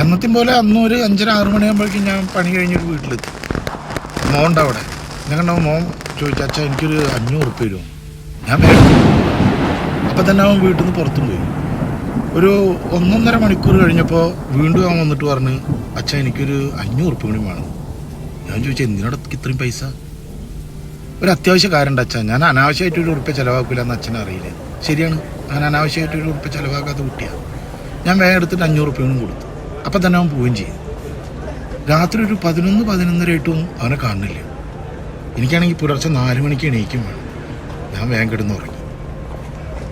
എന്നത്തെയും പോലെ അന്നും ഒരു അഞ്ചര ആറ് മണിയാകുമ്പോഴേക്കും ഞാൻ പണി കഴിഞ്ഞൊരു വീട്ടിലെത്തി. മോണ്ട് അവിടെ. ഞങ്ങളുടെ മോൻ ചോദിച്ചു അച്ഛാ എനിക്കൊരു അഞ്ഞൂറ് ഉറുപ്പ് തരുമോ? ഞാൻ മേടിച്ചു. അപ്പം തന്നെ അവൻ വീട്ടിൽ നിന്ന് പുറത്തും പോയി. ഒരു ഒന്നൊന്നര മണിക്കൂർ കഴിഞ്ഞപ്പോൾ വീണ്ടും അവൻ വന്നിട്ട് പറഞ്ഞ് അച്ഛാ എനിക്കൊരു അഞ്ഞൂറ് ഉറുപ്പ് കൂടി വേണം. ഞാൻ ചോദിച്ചു എന്തിനടക്ക് ഇത്രയും പൈസ? ഒരു അത്യാവശ്യ കാര്യമുണ്ട് അച്ഛൻ ഞാൻ അനാവശ്യമായിട്ട് ഒരു ഉറുപ്പ് ചിലവാക്കില്ല എന്ന് അച്ഛനെ അറിയില്ല. ശരിയാണ്. ഞാൻ അനാവശ്യമായിട്ട് ഒരു ഉറുപ്പ് ചിലവാക്കാത്ത കുട്ടിയാണ് ഞാൻ വേഗം എടുത്തിട്ട് അഞ്ഞൂറ് ഉറുപ്പ്യനും കൊടുത്തു. അപ്പം തന്നെ അവൻ പോവുകയും ചെയ്യും രാത്രി ഒരു പതിനൊന്ന് പതിനൊന്നരയായിട്ടും അവനെ കാണുന്നില്ല. എനിക്കാണെങ്കിൽ പുലർച്ചെ നാല് മണിക്ക് എണീക്കും വേണം. ഞാൻ വേഗം കിടന്ന് ഉറങ്ങി.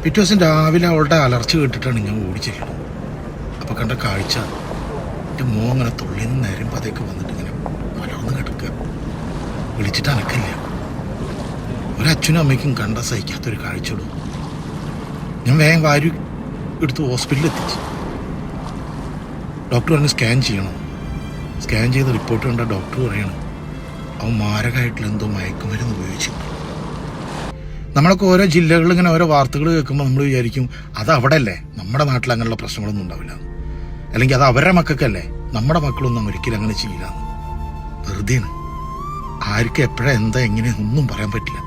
പിറ്റേ ദിവസം രാവിലെ അവളുടെ അലർച്ച കേട്ടിട്ടാണ് ഞാൻ ഓടിച്ചിരിക്കുന്നത് അപ്പോൾ കണ്ട കാഴ്ച എന്റെ മോ അങ്ങനെ തുള്ളി നിന്ന് നേരം പതയൊക്കെ വന്നിട്ട് ഇങ്ങനെ മലർന്ന് കിടക്കുക. വിളിച്ചിട്ട് അനക്കില്ല. ഒരച്ഛനും അമ്മയ്ക്കും കണ്ട സഹിക്കാത്തൊരു കാഴ്ചയുള്ളൂ. ഞാൻ വേഗം വാരി എടുത്ത് ഹോസ്പിറ്റലിൽ എത്തിച്ചു. ഡോക്ടർ പറഞ്ഞ് സ്കാൻ ചെയ്യണം. സ്കാൻ ചെയ്ത റിപ്പോർട്ട് കണ്ട ഡോക്ടർ പറയണം അവൻ മാരകമായിട്ടുള്ള എന്തോ മയക്കുമരുന്ന് ഉപയോഗിച്ചു നമ്മളൊക്കെ ഓരോ ജില്ലകളിൽ ഇങ്ങനെ ഓരോ വാർത്തകൾ കേൾക്കുമ്പോൾ നമ്മൾ വിചാരിക്കും അത് അവിടെയല്ലേ? നമ്മുടെ നാട്ടിൽ അങ്ങനെയുള്ള പ്രശ്നങ്ങളൊന്നും ഉണ്ടാവില്ല. അല്ലെങ്കിൽ അത് അവരുടെ മക്കൾക്കല്ലേ? നമ്മുടെ മക്കളൊന്നും ഒരിക്കലും അങ്ങനെ ചെയ്യില്ല. വെറുതെയാണ്. ആർക്കും എപ്പോഴാ എന്താ എങ്ങനെ ഒന്നും പറയാൻ പറ്റില്ല.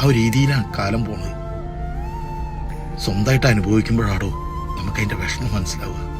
ആ ഒരു രീതിയിലാണ് കാലം പോണത്. സ്വന്തമായിട്ട് അനുഭവിക്കുമ്പോഴാടോ നമുക്കതിന്റെ വിഷമം മനസ്സിലാവുക.